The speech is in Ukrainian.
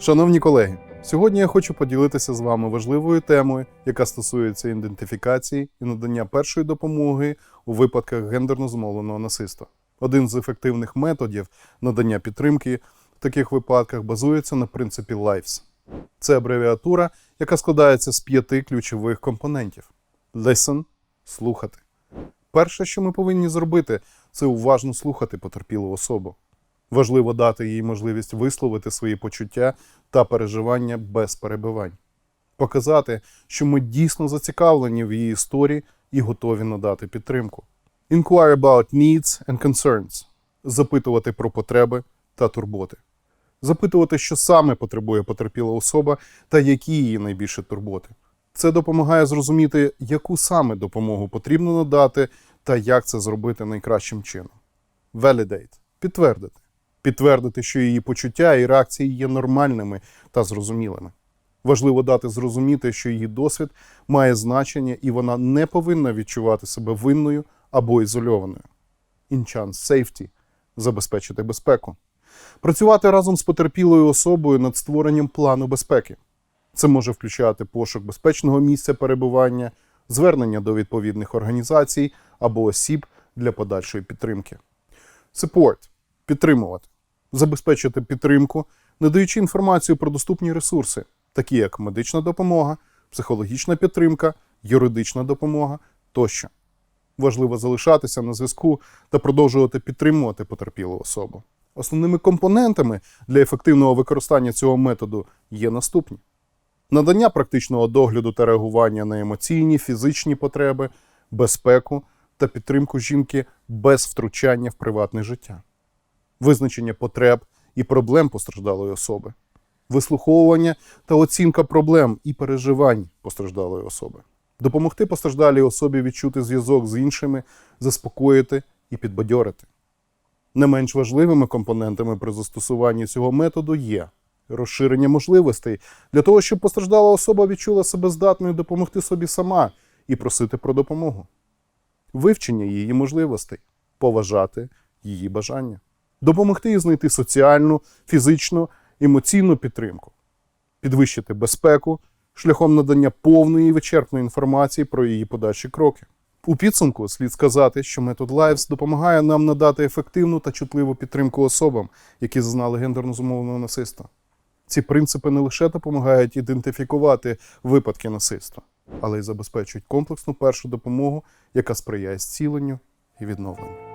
Шановні колеги, сьогодні я хочу поділитися з вами важливою темою, яка стосується ідентифікації і надання першої допомоги у випадках гендерно зумовленого насильства. Один з ефективних методів надання підтримки в таких випадках базується на принципі LIFES. Це абревіатура, яка складається з п'яти ключових компонентів: Listen – слухати. Перше, що ми повинні зробити, це уважно слухати потерпілу особу. Важливо дати їй можливість висловити свої почуття та переживання без перебивань, показати, що ми дійсно зацікавлені в її історії і готові надати підтримку. Inquire about needs and concerns запитувати про потреби та турботи, запитувати, що саме потребує потерпіла особа та які її найбільше турботи. Це допомагає зрозуміти, яку саме допомогу потрібно надати та як це зробити найкращим чином. Validate – підтвердити. Підтвердити, що її почуття і реакції є нормальними та зрозумілими. Важливо дати зрозуміти, що її досвід має значення і вона не повинна відчувати себе винною або ізольованою. Enchant safety – забезпечити безпеку. Працювати разом з потерпілою особою над створенням плану безпеки. Це може включати пошук безпечного місця перебування, звернення до відповідних організацій або осіб для подальшої підтримки. Support – підтримувати, забезпечити підтримку, надаючи інформацію про доступні ресурси, такі як медична допомога, психологічна підтримка, юридична допомога тощо. Важливо залишатися на зв'язку та продовжувати підтримувати потерпілу особу. Основними компонентами для ефективного використання цього методу є наступні: надання практичного догляду та реагування на емоційні, фізичні потреби, безпеку та підтримку жінки без втручання в приватне життя, визначення потреб і проблем постраждалої особи, вислуховування та оцінка проблем і переживань постраждалої особи, допомогти постраждалій особі відчути зв'язок з іншими, заспокоїти і підбадьорити. Не менш важливими компонентами при застосуванні цього методу є розширення можливостей для того, щоб постраждала особа відчула себе здатною допомогти собі сама і просити про допомогу, вивчення її можливостей, поважати її бажання, допомогти їй знайти соціальну, фізичну, емоційну підтримку, підвищити безпеку шляхом надання повної і вичерпної інформації про її подальші кроки. У підсумку слід сказати, що метод LIVES допомагає нам надати ефективну та чутливу підтримку особам, які зазнали гендерно зумовленого насильства. Ці принципи не лише допомагають ідентифікувати випадки насильства, але й забезпечують комплексну першу допомогу, яка сприяє зціленню і відновленню.